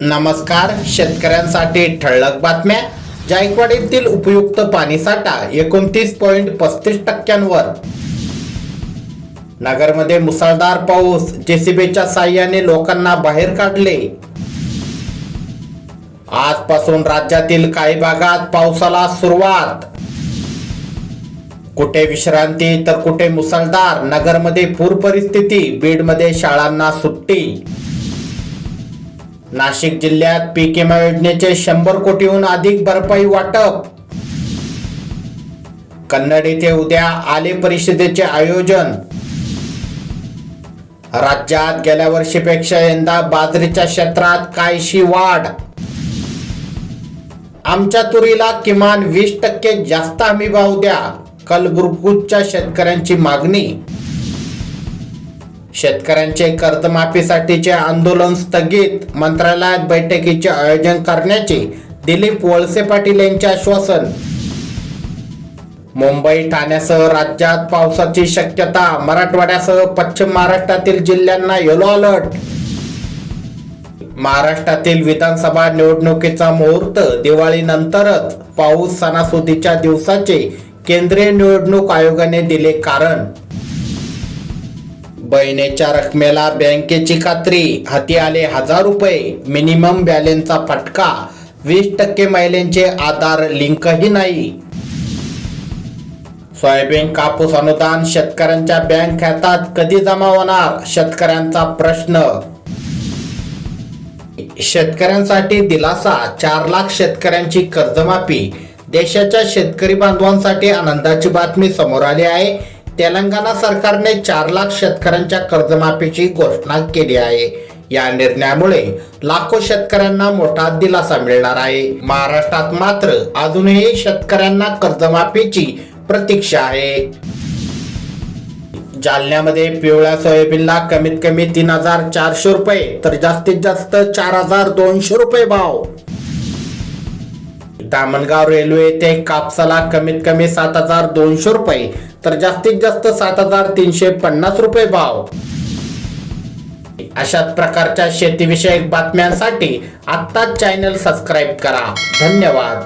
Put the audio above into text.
नमस्कार शेतकऱ्यांसाठी ठळक बातम्या. जायकवाडीतील उपयुक्त पाणीसाठा एकोणतीस पॉईंट पस्तीस टक्क्यांवर. नगरमध्ये मुसळधार पाऊस जेसीबीच्या साह्याने लोकांना बाहेर काढले. आजपासून राज्यातील काही भागात पावसाला सुरुवात. कुठे विश्रांती तर कुठे मुसळधार नगरमध्ये पूर परिस्थिती बीडमध्ये शाळांना सुट्टी. नाशिक जिल्ह्यात पीक विमा योजनेचे शंभर कोटीहून अधिक भरपाई वाटप. कन्नड येथे उद्या आले परिषदेचे आयोजन. राज्यात गेल्या वर्षीपेक्षा यंदा बाजरीच्या क्षेत्रात काहीशी वाढ. आमच्या तुरीला किमान वीस टक्के जास्त हमी भाव द्या कलबुर्गूच्या शेतकऱ्यांची मागणी शेतकऱ्यांचे कर्जमाफीसाठीचे आंदोलन स्थगित. मंत्रालयात बैठकीचे आयोजन करण्याचे दिलीप वळसे पाटील यांचे आश्वासन. मुंबई ठाण्यासह राज्यात पावसाची शक्यता मराठवाड्यासह पश्चिम महाराष्ट्रातील जिल्ह्यांना येलो अलर्ट महाराष्ट्रातील विधानसभा निवडणुकीचा मुहूर्त दिवाळीनंतरच. पाऊस सणासुदीच्या दिवसाचे केंद्रीय निवडणूक आयोगाने दिले कारण. बहिणीच्या रकमेला बँकेची खात्री. हाती आले हजार रुपये. मिनिमम बॅलेन्सचा फटका. वीस टक्के महिलांचे आधार लिंकही नाही. सोयाबीन कापूस अनुदान शेतकऱ्यांच्या बँक खात्यात कधी जमा होणार? शेतकऱ्यांचा प्रश्न. शेतकऱ्यांसाठी दिलासा चार लाख शेतकऱ्यांची कर्जमाफी. देशाच्या शेतकरी बांधवांसाठी आनंदाची बातमी समोर आली आहे. तेलंगणा सरकारने चार लाख शेतकऱ्यांच्या कर्जमाफीची घोषणा केली आहे. या निर्णयामुळे लाखो शेतकऱ्यांना मोठा दिलासा मिळणार आहे. महाराष्ट्रात मात्र अजूनही शेतकऱ्यांना कर्जमाफीची प्रतीक्षा आहे. जालन्यामध्ये पिवळ्या सोयाबीनला कमीत कमी तीन हजार चारशे रुपये तर जास्तीत जास्त चार हजार दोनशे रुपये भाव. दामणगाव रेल्वे येथे कापसाला कमीत कमी सात हजार दोनशे रुपये तर जास्तीत जास्त सात हजार तीनशे पन्नास रुपये भाव. अशाच प्रकारच्या शेतीविषयक बातम्यांसाठी आत्ताच चॅनल सबस्क्राईब करा. धन्यवाद.